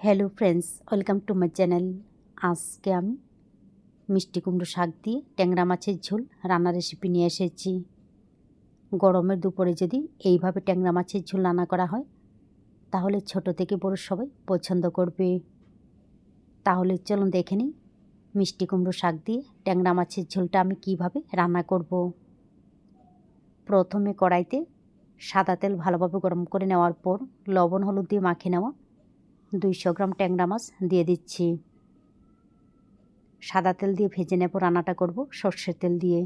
Hello friends welcome to my channel আজকে আমি মিষ্টি কুমড়ো শাক দিয়ে ট্যাংরা মাছের ঝোল রান্নার রেসিপি নিয়ে এসেছি। গরমের দুপুরে যদি এইভাবে ট্যাংরা মাছের ঝোল রান্না করা হয়, তাহলে ছোট থেকে বড় সবাই পছন্দ করবে। তাহলে চলুন দেখে নিই মিষ্টি কুমড়ো শাক দিয়ে ট্যাংরা মাছের ঝোলটা আমি কীভাবে রান্না করব। প্রথমে কড়াইতে সাদা তেল ভালোভাবে গরম করে নেওয়ার পর লবণ, হলুদ দিয়ে মাখিয়ে নেওয়া দুইশো গ্রাম ট্যাংরা মাছ দিয়ে দিচ্ছি। সাদা তেল দিয়ে ভেজে নেব রান্নাটা করব, সর্ষের তেল দিয়ে।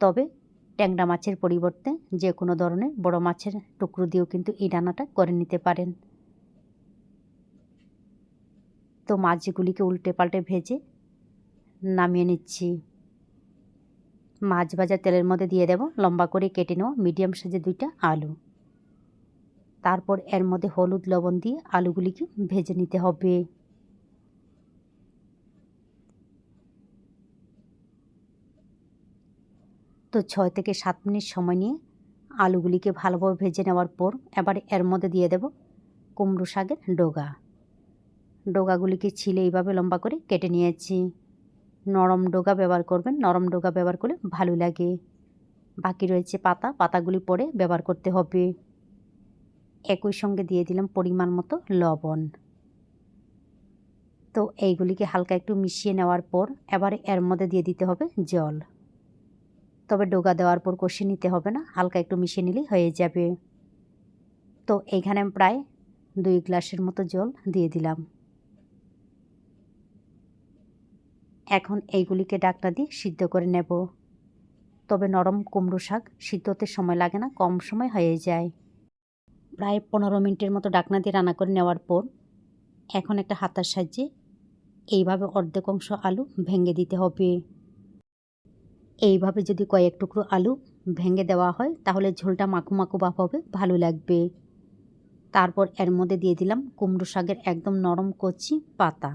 তবে ট্যাংরা মাছের পরিবর্তে যে কোনো ধরনের বড় মাছের টুকরো দিয়েও কিন্তু এই রান্নাটা করে নিতে পারেন। তো মাছগুলিকে উল্টে পাল্টে ভেজে নামিয়ে নিচ্ছি। মাছ ভাজা তেলের মধ্যে দিয়ে দেব, লম্বা করে কেটে নেওয়া মিডিয়াম সাইজের দুইটা আলু। তারপর এর মধ্যে হলুদ লবণ দিয়ে আলুগুলিকে ভেজে নিতে হবে। তো ছয় থেকে সাত মিনিট সময় নিয়ে আলুগুলিকে ভালোভাবে ভেজে নেওয়ার পর এবার এর মধ্যে দিয়ে দেব কুমড়ো শাকের ডোগা। ডোগাগুলিকে ছিলে এইভাবে লম্বা করে কেটে নিয়েছি। নরম ডোগা ব্যবহার করবেন, নরম ডোগা ব্যবহার করলে ভালো লাগে। বাকি রয়েছে পাতা, পাতাগুলি পরে ব্যবহার করতে হবে। একই সঙ্গে দিয়ে দিলাম পরিমাণ মতো লবণ। তো এইগুলিকে হালকা একটু মিশিয়ে নেওয়ার পর এবারে এর মধ্যে দিয়ে দিতে হবে জল। তবে ডোগা দেওয়ার পর কষিয়ে নিতে হবে না, হালকা একটু মিশিয়ে নিলেই হয়ে যাবে। তো এখানে প্রায় দুই গ্লাসের মতো জল দিয়ে দিলাম। এখন এইগুলিকে ডাকনা দিয়ে সিদ্ধ করে নেব। তবে নরম কুমড়ো শাক সিদ্ধতে সময় লাগে না, কম সময় হয়ে যায়। প্রায় পনেরো মিনিটের মতো ডাকনা দিয়ে রান্না করে নেওয়ার পর এখন একটা হাতার সাহায্যে এইভাবে অর্ধেক অংশ আলু ভেঙে দিতে হবে। এইভাবে যদি কয়েক টুকরো আলু ভেঙে দেওয়া হয়, তাহলে ঝোলটা মাখু মাখু ভাব হবে, ভালো লাগবে। তারপর এর মধ্যে দিয়ে দিলাম কুমড়ো শাকের একদম নরম কচি পাতা।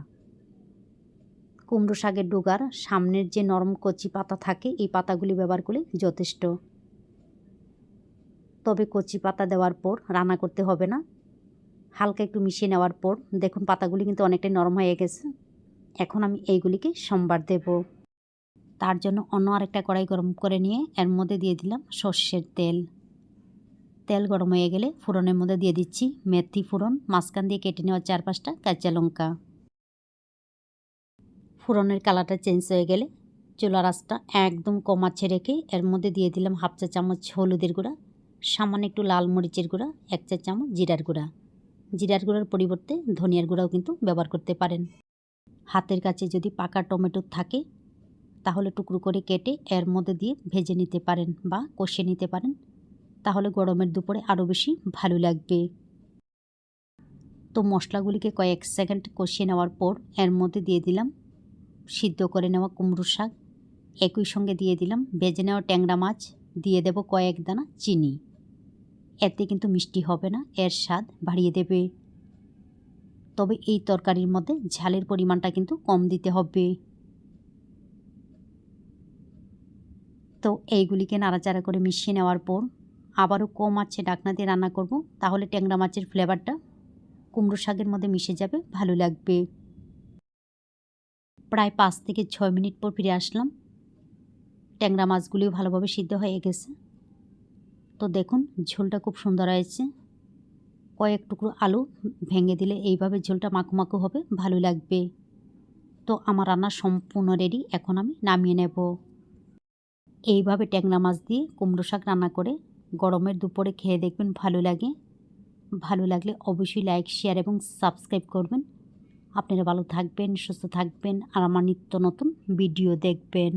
কুমড়ো শাকের ডুগার সামনের যে নরম কচি পাতা থাকে, এই পাতাগুলি ব্যবহার করলে যথেষ্ট। তবে কচি পাতা দেওয়ার পর রান্না করতে হবে না। হালকা একটু মিশিয়ে নেওয়ার পর দেখুন পাতাগুলি কিন্তু অনেকটাই নরম হয়ে গেছে। এখন আমি এইগুলিকে সোমবার দেব। তার জন্য অন্য আরেকটা কড়াই গরম করে নিয়ে এর মধ্যে দিয়ে দিলাম সর্ষের তেল। তেল গরম হয়ে গেলে ফোড়নের মধ্যে দিয়ে দিচ্ছি মেথি ফোড়ন, মাঝখান দিয়ে কেটে নেওয়া চার পাঁচটা কাঁচা লঙ্কা। ফোড়নের কালারটা চেঞ্জ হয়ে গেলে চুলা রাসটা একদম কমাচ্ছে রেখে এর মধ্যে দিয়ে দিলাম হাফ চা চামচ হলুদের গুঁড়া। সামান্য একটু লাল মরিচের গুঁড়া, এক চা চামচ জিরার গুঁড়া। জিরার গুঁড়ার পরিবর্তে ধনিয়ার গুঁড়াও কিন্তু ব্যবহার করতে পারেন। হাতের কাছে যদি পাকা টমেটো থাকে, তাহলে টুকরো করে কেটে এর মধ্যে দিয়ে ভেজে নিতে পারেন বা কষিয়ে নিতে পারেন। তাহলে গরমের দুপুরে আরও বেশি ভালো লাগবে। তো মশলাগুলিকে কয়েক সেকেন্ড কষিয়ে নেওয়ার পর এর মধ্যে দিয়ে দিলাম সিদ্ধ করে নেওয়া কুমড়ো শাক। একই সঙ্গে দিয়ে দিলাম ভেজে নেওয়া ট্যাংরা মাছ, দিয়ে দেব কয়েক দানা চিনি। এতে কিন্তু মিষ্টি হবে না, এর স্বাদ বাড়িয়ে দেবে। তবে এই তরকারির মধ্যে ঝালের পরিমাণটা কিন্তু কম দিতে হবে। তো এইগুলিকে নাড়াচাড়া করে মিশিয়ে নেওয়ার পর আবারও কম আছে ডাকনা দিয়ে রান্না করব, তাহলে ট্যাংরা মাছের ফ্লেভারটা কুমড়ো শাকের মধ্যে মিশে যাবে, ভালো লাগবে। প্রায় পাঁচ থেকে ছয় মিনিট পর ফিরে আসলাম। ট্যাংরা মাছগুলিও ভালোভাবে সিদ্ধ হয়ে গেছে। তো দেখুন, ঝোলটা খুব সুন্দর হয়েছে। কয়েক টুকরো আলু ভেঙে দিলে এইভাবে ঝোলটা মাখু মাখু হবে, ভালো লাগবে। তো আমার রান্না সম্পূর্ণ রেডি এখন আমি নামিয়ে নেব। এইভাবে ট্যাংরা মাছ দিয়ে কুমড়ো শাক রান্না করে গরমের দুপুরে খেয়ে দেখবেন ভালো লাগে। ভালো লাগলে অবশ্যই লাইক শেয়ার এবং সাবস্ক্রাইব করবেন। আপনারা ভালো থাকবেন, সুস্থ থাকবেন, আর আমার নিত্য নতুন ভিডিও দেখবেন।